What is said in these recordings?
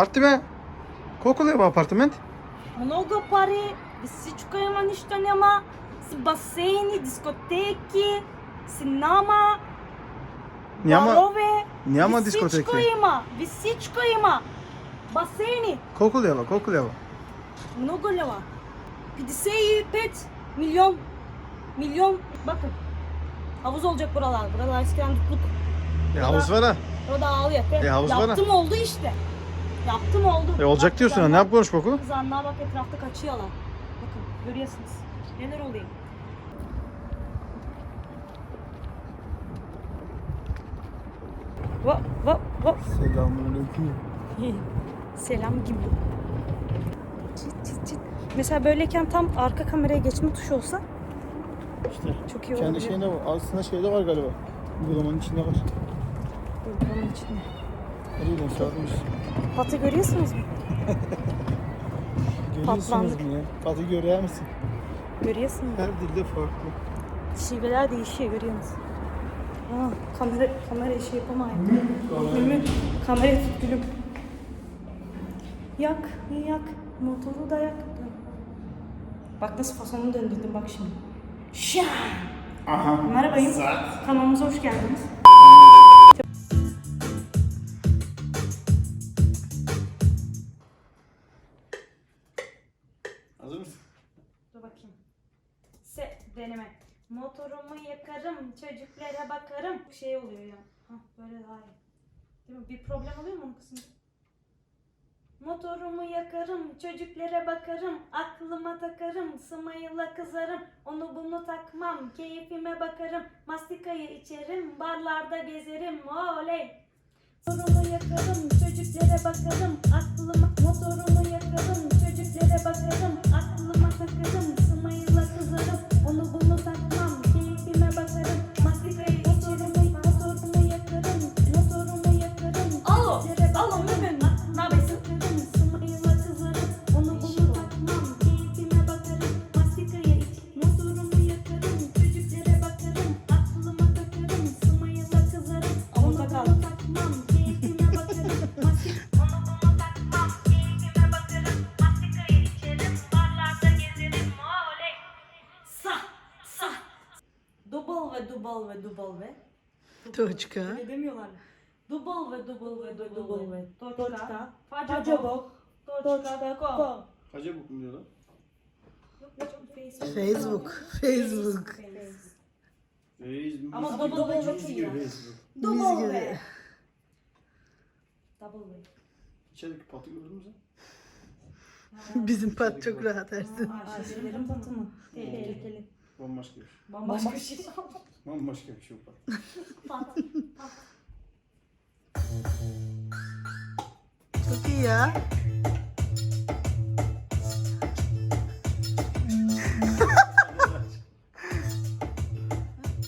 Артеме, колко лева апартамент? Много пари, всичко има, нищо няма. С басейни, дискотеки, синама, Няма, барове. няма Ви Всичко дискотеки. има, ви всичко има. Басейни, Колко лева, колко лева? много лева. 55 milyon. Milyon. Bakın. Havuz olacak buralar. Buralar eskiden dutluk. E havuz var ha. Burada ağlıyor. E, havuz var ha. Yaptım oldu işte. Yaptım oldu. E olacak Bak, diyorsun ha. Ne kızanlar- yapmış boku? Kızanlar bak etrafta kaçıyorlar. Bakın görüyorsunuz. Neler oluyor. Hop hop hop. Selamünaleyküm. Selam gibi. Çit çit çit. Mesela böyleyken tam arka kameraya geçme tuşu olsa İşte çok iyi kendi olabilir. şeyinde var. Aslında şeyde var galiba. Uygulamanın içinde var. Uygulamanın içinde. Nereye çağırmış. Patı görüyorsunuz mu? Görüyorsunuz Patlandık. mu ya? Tadı görüyor musun? Görüyorsunuz mu? Her dilde farklı. Şiveler değişiyor görüyor musun? Aa, kamera, kamera işi yapamayın. Gülüm, kamera tut gülüm. Yak, yak, motoru da yak. Bak nasıl fasonunu döndürdüm bak şimdi. Şaa! Aha. Merhabayım. Kanalımıza hoş geldiniz. Bakayım. Se deneme. Motorumu yakarım, çocuklara bakarım. Şey oluyor ya. Hah böyle daha iyi. Değil mi? Bir problem oluyor mu onun kısmında? Motorumu yakarım, çocuklara bakarım, aklıma takarım, smile kızarım, onu bunu takmam, keyfime bakarım, mastikayı içerim, barlarda gezerim, oley! Motorumu yakarım, çocuklara bakarım, aklıma motorumu yakarım, çocuklara bakarım, aklıma takarım, Dubal ve dubal ve dubal ve. Točka. Ne demiyorlar. Dubal ve dubal ve dubal ve. Točka. Hacabok. Točka. Com. Hacabok mu diyorlar? Facebook. Facebook. Ama double V çok iyi. Double V. Double V. İçerideki patı gördün mü sen? Bizim pat çok rahat Ersin. Ayşe'lerin patı mı? Bambaşka bir şey. Bambaşka bir şey. Bambaşka bir şey pat. Pat. Çok iyi ya.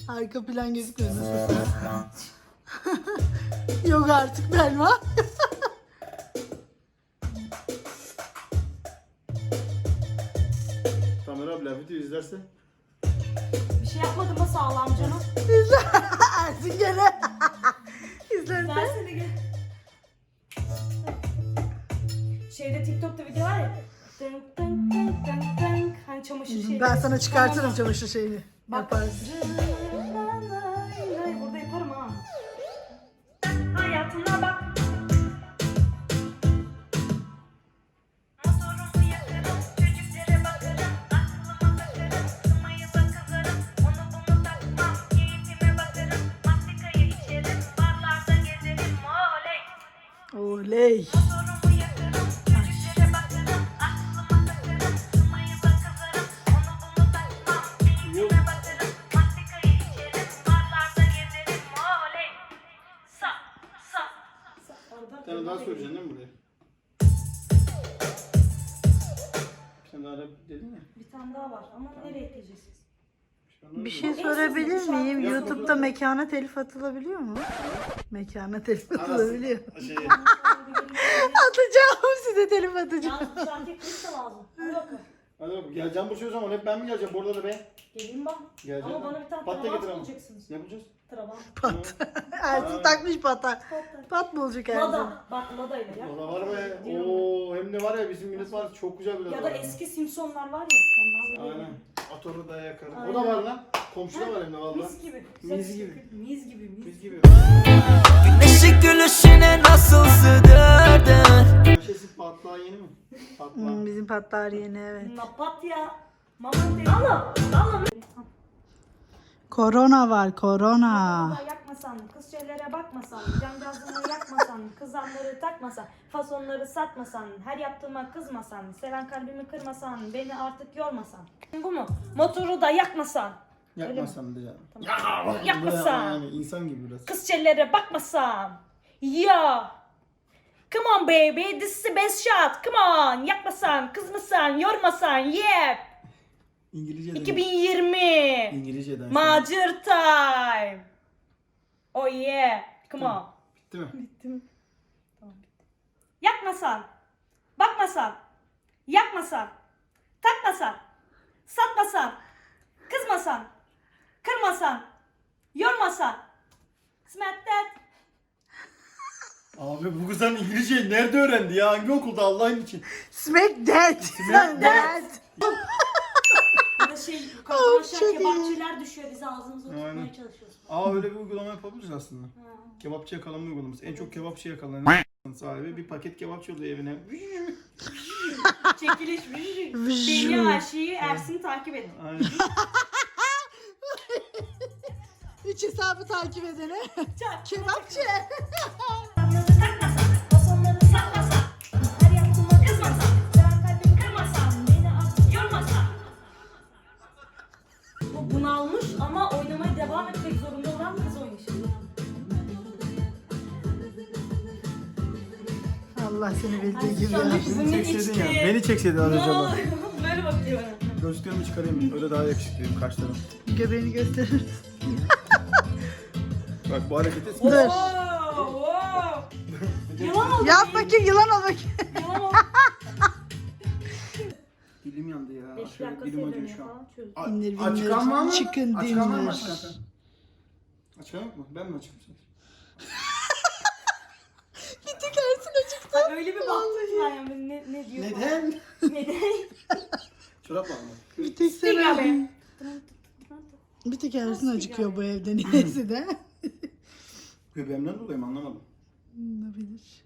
Arka plan gözükmüyor nasıl? Yok artık Belma. Tamer abla video izlerse Bir şey yapmadım mı sağlam canım? Ersin gene. İzlersen. Versene gel. Şeyde TikTok'ta video var ya. Tınk tınk tınk tınk tınk. Hani çamaşır şeyleri. Ben sana çıkartırım çamaşır şeyini. Bak. Yaparsın. Sa. bir tane daha söyleyeceksin değil mi buraya? Bir tane daha dedin ya. Bir tane daha var ama nereye ekleyeceğiz? Bir şey sorabilir miyim? Yok, YouTube'da mekana telif atılabiliyor mu? Mekana telif atılabiliyor. Şey, Atacağım size telif atacağım. Yalnız bir şarkı klip de lazım. Hadi bakalım. Hadi bakalım. Geleceğim buraya o zaman. Hep ben mi geleceğim? Burada da be. Geleyim bak. Geleceğim. Ama bana bir tane Pat da travan getir ama. bulacaksınız. Ne yapacağız? Travan. Pat. Ersin takmış pata. Pat bulacak Ersin. Lada. Bak Lada ile ya. Valla var be. Diyorum Oo hem de var ya bizim millet var. Çok güzel bir Ya da eski Simpsonlar var ya. Onlar da Aynen. Motoru da yakarım. O Aynen. da var lan. Komşuda var hem de valla. Mis gibi. Mis gibi. Mis gibi. Mis. Biz gibi. Güneşi gülüşüne nasıl sığdırdın Köşesi patlağı yeni mi? Patlağı. Hmm, bizim patlar yeni evet. Napatya. Maman değil. Allah. Allah. Korona var korona. Yakmasan, kız şeylere bakmasan, can gazını yakmasan, kızanları takmasan, fasonları satmasan, her yaptığıma kızmasan, seven kalbimi kırmasan, beni artık yormasan. Bu mu? Motoru da yakmasan, Yakmasam da ya. Yakmasan. Yani insan gibi biraz. kız şeylere bakmasan. Ya. Come on baby, this is the best shot. Come on, yakmasan, kızmasan, yormasan, yeah. İngilizce de. 2020. İngilizceden. Macir time. Oh yeah. Come on. Bitti mi? Yakmasan, bakmasan, yakmasan, takmasan, satmasan, kızmasan, kırmasan, yormasan. That. Abi bu kızın İngilizceyi nerede öğrendi ya? Hangi okulda Allah'ın için? Smack that. Smack that. Ya da şey Oh, yukarıdan aşağı çok iyi. kebapçılar düşüyor. Biz ağzımıza Aynen. tutmaya çalışıyoruz. Aa öyle bir uygulama yapabiliriz aslında. Kebapçı yakalama uygulaması. En çok kebapçı yakalanan sahibi bir paket kebapçı yolluyor evine. Çekiliş. Beni aşıyı Ersin takip et. Aynen. Üç hesabı takip edene. Kebapçı. Allah seni bildiği gibi Beni çekseydin içti. ya. Beni çekseydin az önce bak. Böyle bakıyor bana. Gözlüklerimi çıkarayım. Öyle daha yakışıklıyım kaşlarım. Göbeğini gösterir. Bak bu hareketi Dur. Wow, wow. Yılan oldu. Yap bakayım yılan ol bakayım. Yılan oldu. dilim yandı ya. 5 Şöyle dakika dilim acıyor şu an. çöz. A- Dinler, Açık dinler. ama mı? Çıkın, Açık ama mı? dinler. Açık ama. Mu? Ben mi açıkım sen? Bir tek Ersin acıktı. Bak öyle bir baktım ki ben ya. Ne, ne diyor. Neden? Neden? Çorap var mı? Bir tek sen Sigara. abi. Bir tek Ersin acıkıyor bu evde niyeyse de. Göbeğimden dolayı mı anlamadım. Olabilir.